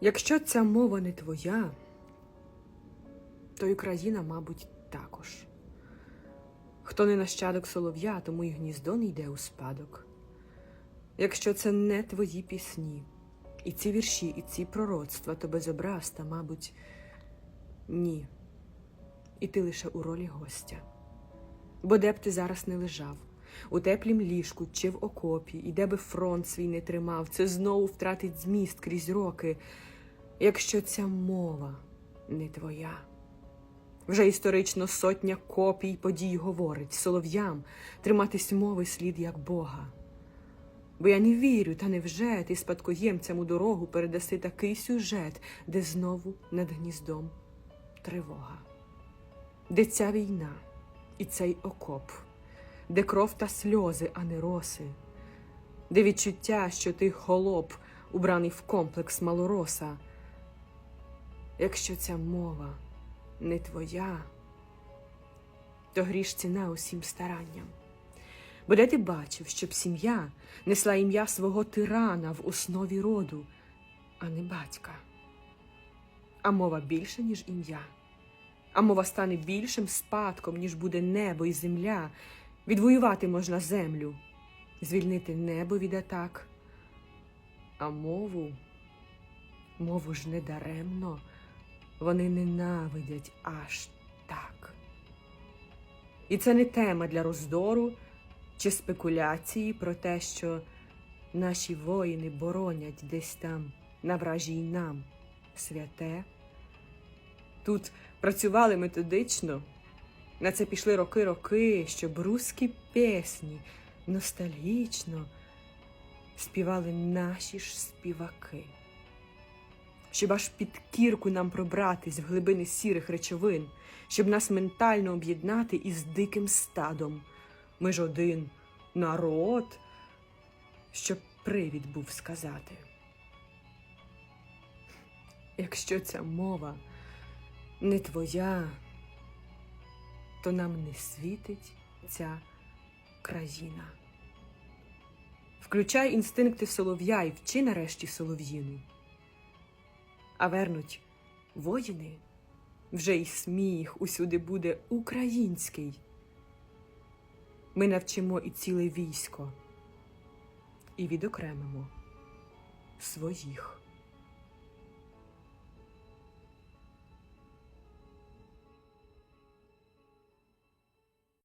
Якщо ця мова не твоя, то й країна, мабуть, також. Хто не нащадок солов'я, тому й гніздо не йде у спадок. Якщо це не твої пісні, і ці вірші, і ці пророцтва, то безобраз, та, мабуть, ні. І ти лише у ролі гостя. Бо де б ти зараз не лежав, у теплім ліжку чи в окопі, і де би фронт свій не тримав, це знову втратить зміст крізь роки, якщо ця мова не твоя. Вже історично сотня копій подій говорить солов'ям триматись мови слід як Бога. Бо я не вірю, та невже ти спадкоємцям у дорогу передаси такий сюжет, де знову над гніздом тривога, де ця війна і цей окоп, де кров та сльози, а не роси, де відчуття, що ти холоп, убраний в комплекс малороса. Якщо ця мова не твоя, то гріш ціна усім старанням. Бо де ти бачив, щоб сім'я несла ім'я свого тирана в основі роду, а не батька? А мова більше, ніж ім'я, а мова стане більшим спадком, ніж буде небо і земля. Відвоювати можна землю, звільнити небо від атак, а мову, мову ж не даремно, вони ненавидять аж так. І це не тема для роздору чи спекуляції про те, що наші воїни боронять десь там на вражій нам святе. Тут працювали методично, на це пішли роки-роки, щоб руські пісні ностальгічно співали наші ж співаки. Щоб аж під кірку нам пробратись в глибини сірих речовин, щоб нас ментально об'єднати із диким стадом. Ми ж один народ, щоб привід був сказати. Якщо ця мова не твоя, то нам не світить ця країна. Включай інстинкти солов'я і вчи нарешті солов'їну. А вернуть воїни, вже й сміх усюди буде український. Ми навчимо і ціле військо, і відокремимо своїх.